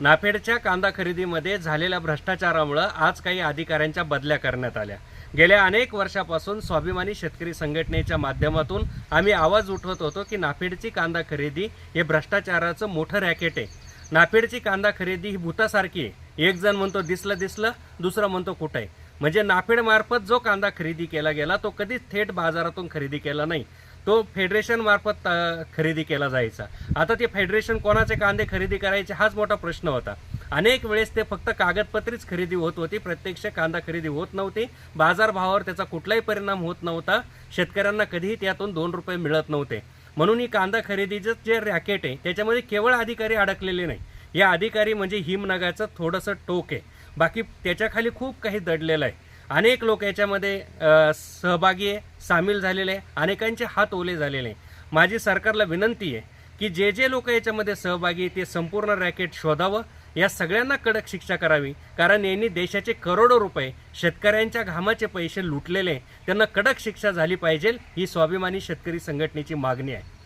नाफेडच्या कांदा खरेदीमध्ये झालेल्या भ्रष्टाचारामुळं आज काही अधिकाऱ्यांच्या बदल्या करण्यात आल्या. गेल्या अनेक वर्षापासून स्वाभिमानी शेतकरी संघटनेच्या माध्यमातून आम्ही आवाज उठवत होतो की नाफेडची कांदा खरेदी हे भ्रष्टाचाराचं मोठं रॅकेट आहे. नाफेडची कांदा खरेदी ही भूतासारखी आहे. एक जण म्हणतो दिसलं दिसलं. दुसरा म्हणतो कुठं आहे? म्हणजे नाफेडमार्फत जो कांदा खरेदी केला गेला तो कधीच थेट बाजारातून खरेदी केला नाही. तो फेडरेशनमार्फत खरेदी केला जायचा. आता ते फेडरेशन कोणाचे कांदे खरेदी करायचे हाच मोठा प्रश्न होता. अनेक वेळेस ते फक्त कागदपत्रीच खरेदी होत होती प्रत्यक्ष कांदा खरेदी होत नव्हती. बाजारभावावर त्याचा कुठलाही परिणाम होत नव्हता. शेतकऱ्यांना कधीही त्यातून दोन रुपये मिळत नव्हते. म्हणून ही कांदा खरेदीचं जे रॅकेट आहे त्याच्यामध्ये केवळ अधिकारी अडकलेले नाही. या अधिकारी म्हणजे हिमनगाचं थोडंसं टोक आहे. बाकी त्याच्याखाली खूप काही दडलेलं आहे. अनेक लोक याच्यामध्ये सहभागी आहे. सामील झालेले आहे अनेकांचे हात ओले झालेले आहे. माझी सरकारला विनंती आहे की जे जे लोक याच्यामध्ये सहभागी ते संपूर्ण रॅकेट शोधावं. या सगळ्यांना कडक शिक्षा करावी. कारण यांनी देशाचे करोडो रुपये शेतकऱ्यांच्या घामाचे पैसे लुटलेले आहे. त्यांना कडक शिक्षा झाली पाहिजे ही स्वाभिमानी शेतकरी संघटनेची मागणी आहे.